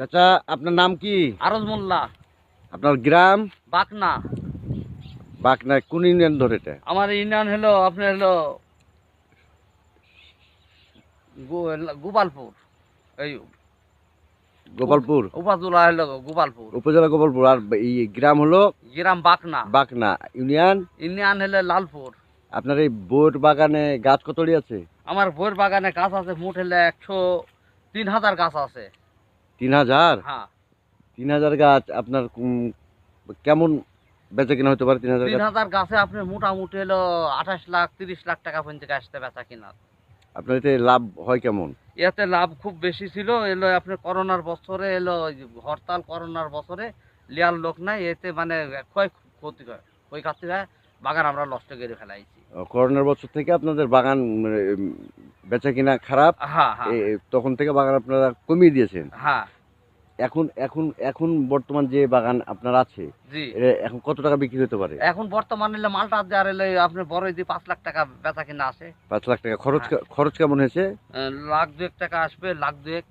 চাচা আপনার নাম কি? আরজ মোল্লা। আপনার গ্রাম? বাকনা। বাকনা কোন ইউনিয়ন ধরে এটা? আমার ইউনিয়ন হলো আপনার হলো গোপালপুর। এই গোপালপুর? উপজেলা হলো গোপালপুর। উপজেলা গোপালপুর আর এই গ্রাম হলো? গ্রাম বাকনা। বাকনা। ইউনিয়ন? ইউনিয়ন হলো লালপুর। আপনার এই বোট বাগানে গাছ কতটি আছে? আমার বইয়ের বাগানে গাছ আছে মোট হলে একশো তিন হাজার গাছ আছে। তিন হাজার? হ্যাঁ। তিন হাজার গাছ আপনার কেমন বেচা কিনা হতে পারে তিন হাজার তিন হাজার গাছে আপনি মোটামুটি হলো আঠাশ লাখ তিরিশ লাখ টাকা পর্যন্ত আসতে বেচা কিনা। আপনার এতে লাভ হয় কেমন? এতে লাভ খুব বেশি ছিল এলো আপনার করোনার বছরে এলো হরতাল করোনার বছরে লিয়ার লোক নাই এতে মানে ক্ষয় ক্ষতি হয় ক্ষতি হয় বাগান আমরা নষ্ট করে ফেলাইছি। করোনার বছর থেকে আপনাদের বাগান বেচা কিনা খারাপ হ্যাঁ হ্যাঁ। তখন থেকে বাগান আপনারা কমিয়ে দিয়েছেন। হ্যাঁ। এখন এখন এখন বর্তমান যে বাগান আপনার আছে এখন কত টাকা বিক্রি হতে পারে? এখন বর্তমানে মালটা এলে আপনার বড় যে পাঁচ লাখ টাকা বেচা কিনা আছে। পাঁচ লাখ টাকা। খরচ। খরচ কেমন হয়েছে? লাখ দুয়েক টাকা আসবে লাখ দুয়েক।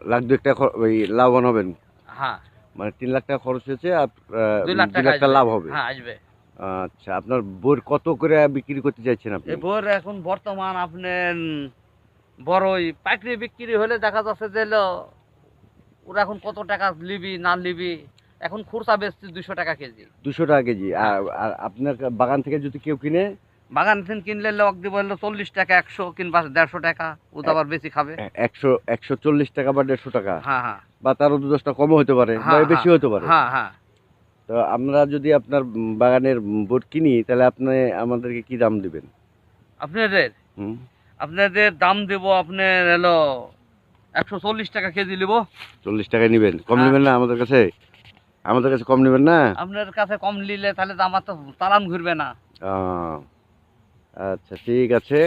লাখ দুই টাকা ওই লাভবান হবেন। হ্যাঁ। মানে তিন লাখ টাকা খরচ হয়েছে আর দুই লাখ টাকা লাভ হবে। হ্যাঁ আসবে। আচ্ছা আপনার বোর কত করে বিক্রি করতে চাইছেন আপনি? বইয়ের এখন বর্তমান আপনার বড় ওই পাইকারি বিক্রি হলে দেখা যাচ্ছে যে ওরা এখন কত টাকা লিবি না লিবি এখন খুরসা বেচছে দুশো টাকা কেজি। দুশো টাকা কেজি। আর আর আপনার বাগান থেকে যদি কেউ কিনে? বাগান থেকে কিনলে লোক দিব হলো চল্লিশ টাকা একশো কিংবা দেড়শো টাকা ও তো আবার বেশি খাবে। একশো একশো চল্লিশ টাকা বা দেড়শো টাকা। হ্যাঁ হ্যাঁ। বা তারও দু দশটা কমও হতে পারে বা হ্যাঁ, বেশি হতে পারে। হ্যাঁ হ্যাঁ। তো আমরা যদি আপনার বাগানের বোট কিনি তাহলে আপনি আমাদেরকে কি দাম দিবেন? আপনাদের? আপনাদের দাম দেব আপনার হলো একশো চল্লিশ টাকা কেজি নেব। চল্লিশ টাকায় নেবেন? কম হ্যাঁ। নেবেন না আমাদের কাছে? আমাদের কাছে কম নেবেন না? আপনার কাছে কম নিলে তাহলে তো আমার তো চালান ঘুরবে না। আচ্ছা ঠিক আছে।